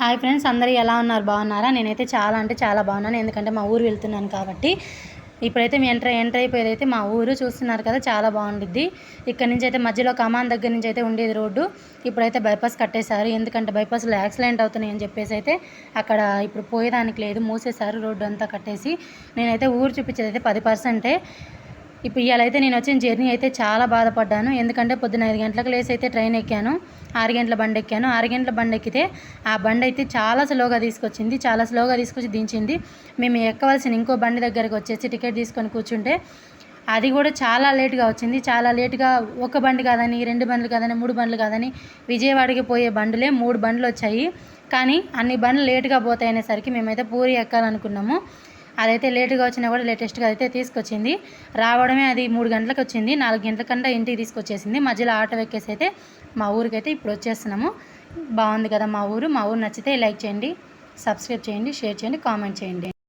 Hi friends అందరూ ఎలా ఉన్నారు? బాగున్నారా? నేనైతే చాలా అంటే చాలా బాగున్నాను. ఎందుకంటే మా ఊరు వెళ్తున్నాను కాబట్టి. ఇప్పుడైతే మీ ఎంటర్ ఎంటర్ అయిపోయేది అయితే మా ఊరు చూస్తున్నారు కదా చాలా బాగుండిద్ది. ఇక్కడ నుంచి అయితే మధ్యలో కమాన్ దగ్గర నుంచి అయితే ఉండేది రోడ్డు. ఇప్పుడైతే బైపాస్ కట్టేశారు. ఎందుకంటే బైపాస్లో యాక్సిడెంట్ అవుతున్నాయి అని చెప్పేసి అయితే అక్కడ ఇప్పుడు పోయేదానికి లేదు. మూసేశారు రోడ్డు అంతా కట్టేసి. నేనైతే ఊరు చూపించేది అయితే పది పర్సెంటే. ఇప్పుడు ఇవాళ అయితే నేను వచ్చిన జర్నీ అయితే చాలా బాధపడ్డాను. ఎందుకంటే పొద్దున్న ఐదు గంటలకు లేసి అయితే ట్రైన్ ఎక్కాను. ఆరు గంటల బండి ఎక్కాను. ఆరు గంటల బండి ఎక్కితే ఆ బండి అయితే చాలా స్లోగా తీసుకొచ్చింది. చాలా స్లోగా తీసుకొచ్చి దించింది. మేము ఎక్కవలసిన ఇంకో బండి దగ్గరకు వచ్చేసి టికెట్ తీసుకొని కూర్చుంటే అది కూడా చాలా లేట్గా వచ్చింది. చాలా లేట్గా ఒక బండి కాదని రెండు బండ్లు కాదని మూడు బండ్లు కాదని విజయవాడకి పోయే బండ్లే మూడు బండ్లు వచ్చాయి. కానీ అన్ని బండ్లు లేట్గా పోతాయనేసరికి మేమైతే పూరి ఎక్కాలనుకున్నాము. అదైతే లేటుగా వచ్చినా కూడా లేటెస్ట్గా అయితే తీసుకొచ్చింది. రావడమే అది మూడు గంటలకు వచ్చింది. నాలుగు గంటల కంటే ఇంటికి తీసుకొచ్చేసింది. మధ్యలో ఆటో ఎక్కేసి అయితే మా ఊరికైతే ఇప్పుడు వచ్చేస్తున్నాము. బాగుంది కదా మా ఊరు. మా ఊరు నచ్చితే లైక్ చేయండి సబ్స్క్రైబ్ చేయండి షేర్ చేయండి కామెంట్ చేయండి.